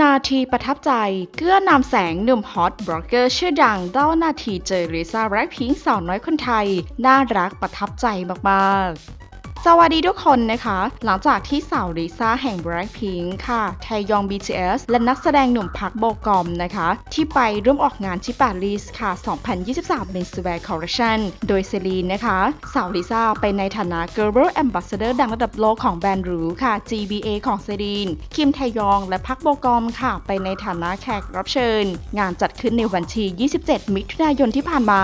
นาทีประทับใจ เกื้อนำแสงหนุ่มฮอตบล็อกเกอร์ชื่อดังเล่านาทีเจอลิซ่าแบล็คพิงสาวน้อยคนไทย น่ารักประทับใจมากๆ สวัสดีทุกคนนะคะ หลังจากที่สาวลิซ่าแห่ง Blackpink ค่ะไทยอง BTS และนักแสดงหนุ่มพักโบกอมนะคะ ที่ไปร่วมออกงานที่ปารีสค่ะ 2023 Menswear Collection โดยเซรีนนะคะ สาวลิซ่าไปในฐานะ Global Ambassador ดังระดับโลกของแบรนด์หรูค่ะ GBA ของเซรีน คิมไทยองและพักโบกอมค่ะ ไปในฐานะแขกรับเชิญ งานจัดขึ้นในวันที่ 27 มิถุนายนที่ผ่านมา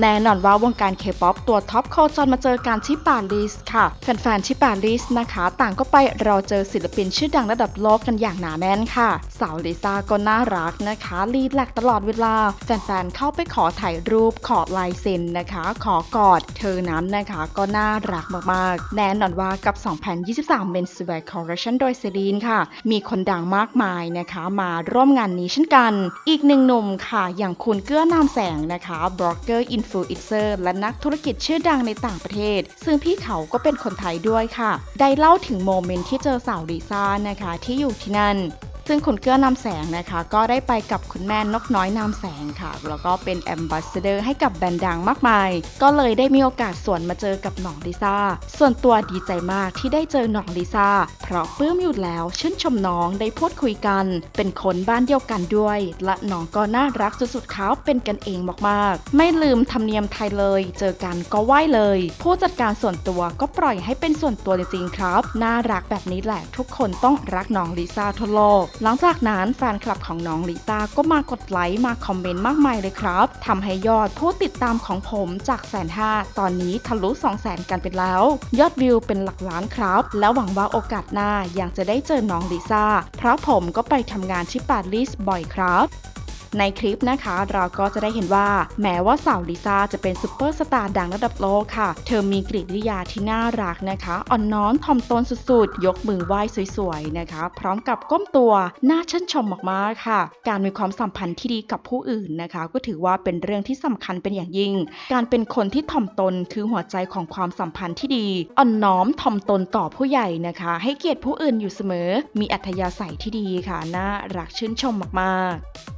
แน่นอนว่าวงการเคป๊อปตัวท็อปโคจรมาเจอกันที่ปารีสค่ะแฟนๆที่ปารีสนะคะ ต่างก็ไปรอเจอศิลปินชื่อดังระดับโลกกันอย่างหนาแน่นค่ะ สาวลิซ่าก็น่ารักนะคะรีแลกตลอดเวลา แฟนๆเข้าไปขอถ่ายรูปขอลายเซ็นนะคะ ขอกอด เธอนั้นนะคะก็น่ารักมากๆ แน่นอนว่ากับ 2023 Menswear Collection โดยเซรีนค่ะ มีคนดังมากมายนะคะ มาร่วมงานนี้เช่นกัน อีกหนึ่งหนุ่มค่ะ อย่างคุณเกื้อนามแสงนะคะบล็อกเกอร์อินฟลูเอนเซอร์และนักธุรกิจชื่อดังในต่างประเทศ ซึ่งพี่เขาก็เป็นคนไทยด้วยค่ะ ได้เล่าถึงโมเมนต์ที่เจอสาวลิซ่านะคะ ที่อยู่ที่นั่น ซึ่งคุณเกื้อนามแสงนะคะ ก็ได้ไปกับคุณแม่นกน้อยนามแสงค่ะ แล้วก็เป็นแอมบาสเดอร์ให้กับแบรนด์ดังมากมาย ก็เลยได้มีโอกาสส่วนมาเจอกับหนองลิซ่า ส่วนตัวดีใจมากที่ได้เจอหนองลิซ่า เพราะปลื้มอยู่แล้วชื่นชมน้องได้พูดคุยกัน เป็นคนบ้านเดียวกันด้วย และน้องก็น่ารักสุดๆเขาเป็นกันเองมากๆ ไม่ลืมธรรมเนียมไทยเลย เจอกันก็ไหว้เลย ผู้จัดการส่วนตัวก็ปล่อยให้เป็นส่วนตัวจริงๆครับ น่ารักแบบนี้แหละทุกคนต้องรักน้องลิซ่าทั่วโลกหลังจากนั้นแฟนคลับของน้องลิซ่าก็มากดไลค์มาคอมเมนต์มากมายเลยครับทำให้ยอดผู้ติดตามของผมจากแสนห้าตอนนี้ทะลุ2 0 0แสนกันไปแล้ว ยอดวิวเป็นหลักล้านครับ แล้วหวังว่าโอกาสหน้ายังจะได้เจอน้องลิซ่าเพราะผมก็ไปทำงานที่ปารีสบ่อยครับ ในคลิปนะคะ เราก็จะได้เห็นว่า แม้ว่าสาวลิซ่าจะเป็นซูเปอร์สตาร์ดังระดับโลกค่ะ เธอมีกริยาที่น่ารักนะคะ อ่อนน้อมถ่อมตนสุดๆ ยกมือไหว้สวยๆนะคะ พร้อมกับก้มตัวน่าชื่นชมมากๆค่ะ การมีความสัมพันธ์ที่ดีกับผู้อื่นนะคะ ก็ถือว่าเป็นเรื่องที่สำคัญเป็นอย่างยิ่ง การเป็นคนที่ถ่อมตนคือหัวใจของความสัมพันธ์ที่ดี อ่อนน้อมถ่อมตนต่อผู้ใหญ่นะคะ ให้เกียรติผู้อื่นอยู่เสมอ มีอัธยาศัยที่ดีค่ะ น่ารักชื่นชมมากๆ